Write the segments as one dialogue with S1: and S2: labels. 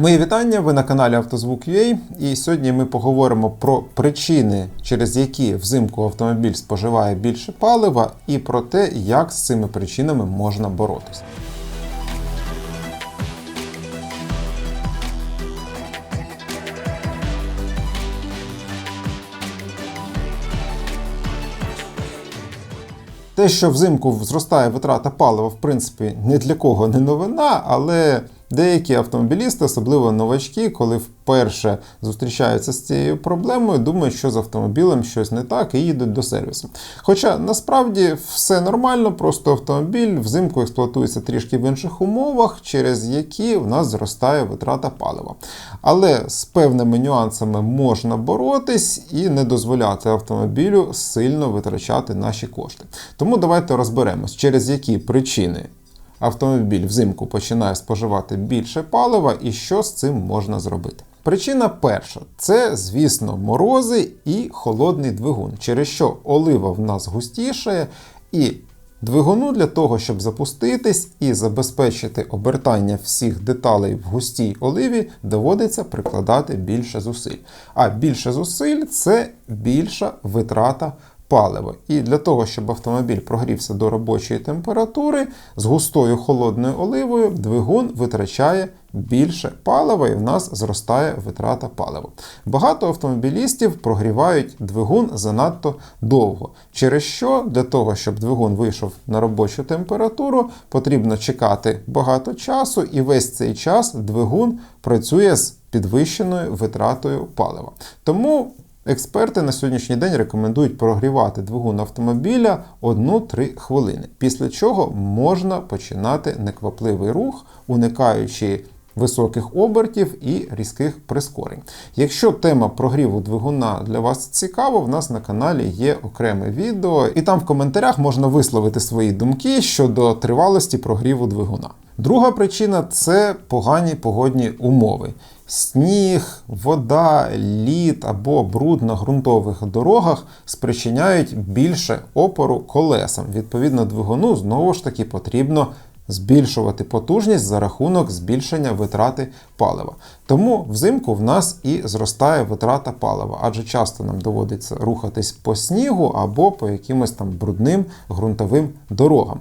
S1: Мої вітання, ви на каналі Автозвук.ua і сьогодні ми поговоримо про причини, через які взимку автомобіль споживає більше палива, і про те, як з цими причинами можна боротися. Те, що взимку зростає витрата палива, в принципі, ні для кого не новина, але деякі автомобілісти, особливо новачки, коли вперше зустрічаються з цією проблемою, думають, що з автомобілем щось не так і їдуть до сервісу. Хоча насправді все нормально, просто автомобіль взимку експлуатується трішки в інших умовах, через які в нас зростає витрата палива. Але з певними нюансами можна боротись і не дозволяти автомобілю сильно витрачати наші кошти. Тому давайте розберемось, через які причини автомобіль взимку починає споживати більше палива і що з цим можна зробити. Причина перша це, звісно, морози і холодний двигун, через що олива в нас густішає, і двигуну для того, щоб запуститись і забезпечити обертання всіх деталей в густій оливі, доводиться прикладати більше зусиль. А більше зусиль це більша витрата паливо. І для того, щоб автомобіль прогрівся до робочої температури, з густою холодною оливою двигун витрачає більше палива і в нас зростає витрата палива. Багато автомобілістів прогрівають двигун занадто довго. Через що для того, щоб двигун вийшов на робочу температуру, потрібно чекати багато часу, і весь цей час двигун працює з підвищеною витратою палива. Тому Експерти на сьогоднішній день рекомендують прогрівати двигун автомобіля 1-3 хвилини, після чого можна починати неквапливий рух, уникаючи високих обертів і різких прискорень. Якщо тема прогріву двигуна для вас цікава, в нас на каналі є окреме відео, і там в коментарях можна висловити свої думки щодо тривалості прогріву двигуна. Друга причина це погані погодні умови. Сніг, вода, лід або бруд на ґрунтових дорогах спричиняють більше опору колесам. Відповідно, двигуну знову ж таки потрібно збільшувати потужність за рахунок збільшення витрати палива. Тому взимку в нас і зростає витрата палива, адже часто нам доводиться рухатись по снігу або по якимось там брудним ґрунтовим дорогам.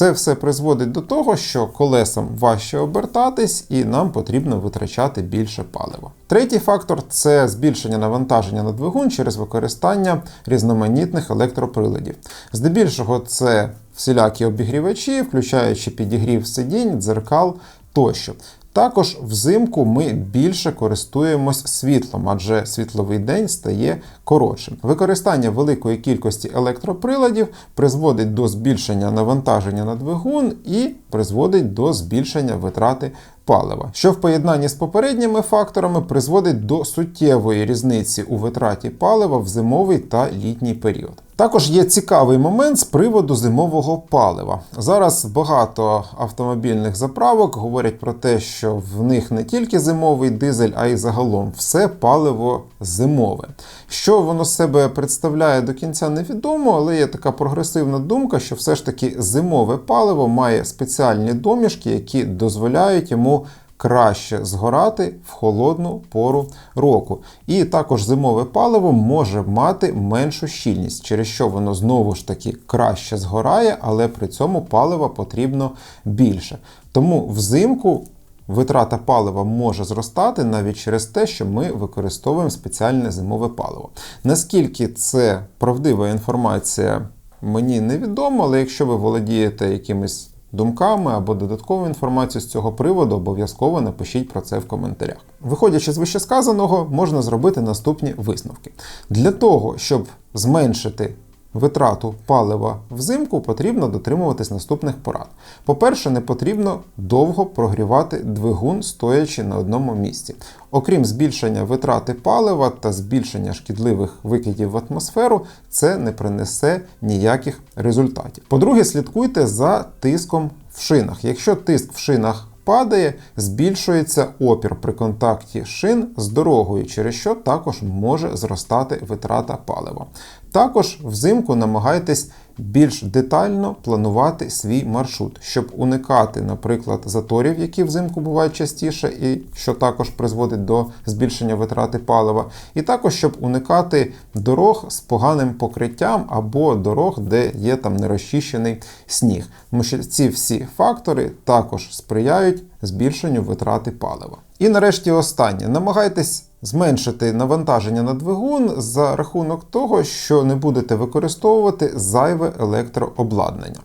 S1: Це все призводить до того, що колесам важче обертатись і нам потрібно витрачати більше палива. Третій фактор це збільшення навантаження на двигун через використання різноманітних електроприладів. Здебільшого це всілякі обігрівачі, включаючи підігрів сидінь, дзеркал тощо. Також взимку ми більше користуємось світлом, адже світловий день стає коротшим. Використання великої кількості електроприладів призводить до збільшення навантаження на двигун і призводить до збільшення витрати палива, що в поєднанні з попередніми факторами призводить до суттєвої різниці у витраті палива в зимовий та літній період. Також є цікавий момент з приводу зимового палива. Зараз багато автомобільних заправок говорять про те, що в них не тільки зимовий дизель, а й загалом все паливо зимове. Що воно себе представляє до кінця невідомо, але є така прогресивна думка, що все ж таки зимове паливо має спеціальні домішки, які дозволяють йому краще згорати в холодну пору року. І також зимове паливо може мати меншу щільність, через що воно знову ж таки краще згорає, але при цьому палива потрібно більше. Тому взимку. Витрата палива може зростати навіть через те, що ми використовуємо спеціальне зимове паливо. Наскільки це правдива інформація, мені невідомо, але якщо ви володієте якимись думками або додаткову інформацію з цього приводу, обов'язково напишіть про це в коментарях. Виходячи з вищесказаного, можна зробити наступні висновки. Для того, щоб зменшити витрату палива взимку потрібно дотримуватись наступних порад. По-перше, не потрібно довго прогрівати двигун, стоячи на одному місці. Окрім збільшення витрати палива та збільшення шкідливих викидів в атмосферу, це не принесе ніяких результатів. По-друге, слідкуйте за тиском в шинах. Якщо тиск в шинах падає, збільшується опір при контакті шин з дорогою, через що також може зростати витрата палива. Також взимку намагайтесь більш детально планувати свій маршрут, щоб уникати, наприклад, заторів, які взимку бувають частіше, і що також призводить до збільшення витрати палива, і також щоб уникати дорог з поганим покриттям або дорог, де є там нерозчищений сніг. Тому що ці всі фактори також сприяють збільшенню витрати палива. І нарешті останнє. Намагайтесь зменшити навантаження на двигун за рахунок того, що не будете використовувати зайве електрообладнання.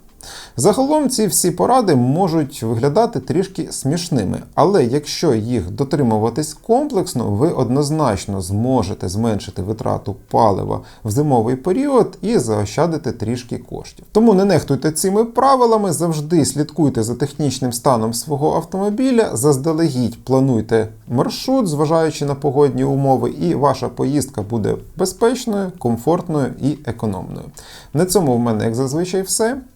S1: Загалом ці всі поради можуть виглядати трішки смішними, але якщо їх дотримуватись комплексно, ви однозначно зможете зменшити витрату палива в зимовий період і заощадити трішки коштів. Тому не нехтуйте цими правилами, завжди слідкуйте за технічним станом свого автомобіля, заздалегідь плануйте маршрут, зважаючи на погодні умови, і ваша поїздка буде безпечною, комфортною і економною. На цьому в мене, як зазвичай, все.